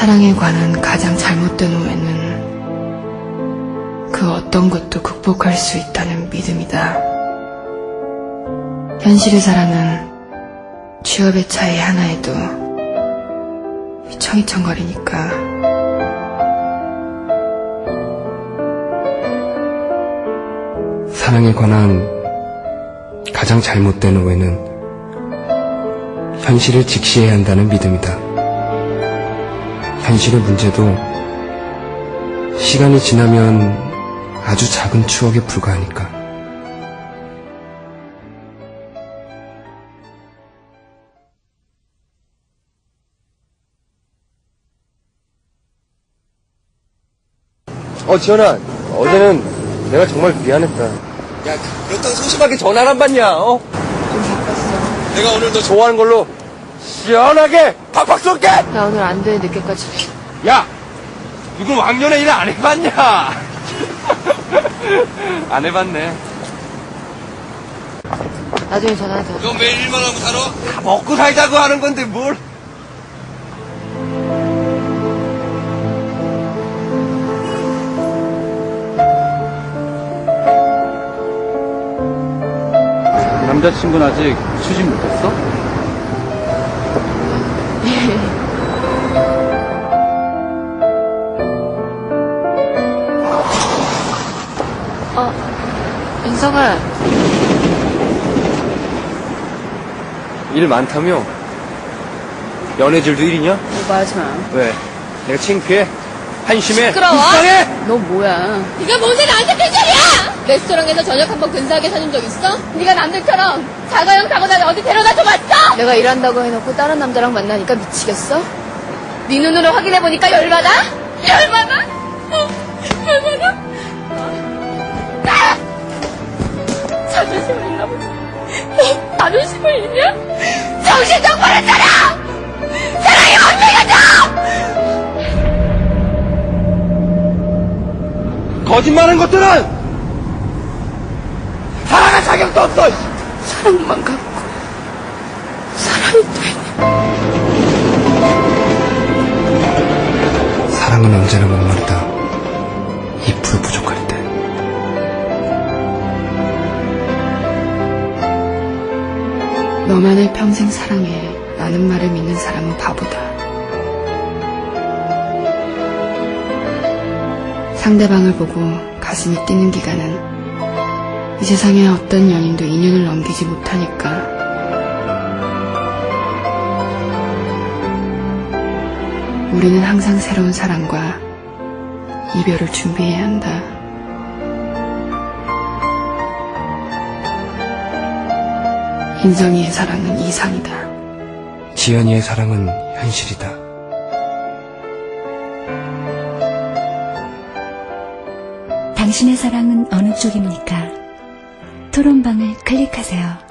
사랑에 관한 가장 잘못된 오해는 그 어떤 것도 극복할 수 있다는 믿음이다. 현실의 사랑은 취업의 차이 하나에도 휘청휘청거리니까 사랑에 관한 가장 잘못된 오해는 현실을 직시해야 한다는 믿음이다. 현실의 문제도 시간이 지나면 아주 작은 추억에 불과하니까. 어, 지현아, 어제는 내가 정말 미안했다. 야, 그렇다고 소심하게 전화를 안 받냐, 어? 좀 바빴어. 내가 오늘 너 좋아하는 걸로 시원하게 팍팍 쏠게! 나 오늘 안 돼 늦게까지 야! 누군 왕년에 일 안 해봤냐? 안 해봤네. 나중에 전화하자 너 매일 일만 하고 살아? 다 먹고 살자고 하는 건데 뭘? 남자친구는 아직 추진 못했어? 인성아 일 많다며? 연애질도 일이냐? 마. 왜? 내가 창피해? 한심해? 시끄러워? 불쌍해? 너 뭐야? 네가 뭔데 나한테 삐질이야! 레스토랑에서 저녁 한번 근사하게 사준 적 있어? 네가 남들처럼 자가용 타고 나를 어디 데려다 줘 봤어? 내가 일한다고 해놓고 다른 남자랑 만나니까 미치겠어? 네 눈으로 확인해보니까 열받아? 열받아? 거짓말하는 것들은 사랑할 자격도 없어! 사랑만 갖고 사랑이 돼 사랑은 언제나 목마르다. 2% 부족할 때. 너만을 평생 사랑해 라는 말을 믿는 사람은 바보다. 상대방을 보고 가슴이 뛰는 기간은 이 세상의 어떤 연인도 2년을 넘기지 못하니까. 우리는 항상 새로운 사랑과 이별을 준비해야 한다. 인성이의 사랑은 이상이다. 지연이의 사랑은 현실이다. 당신의 사랑은 어느 쪽입니까? 토론방을 클릭하세요.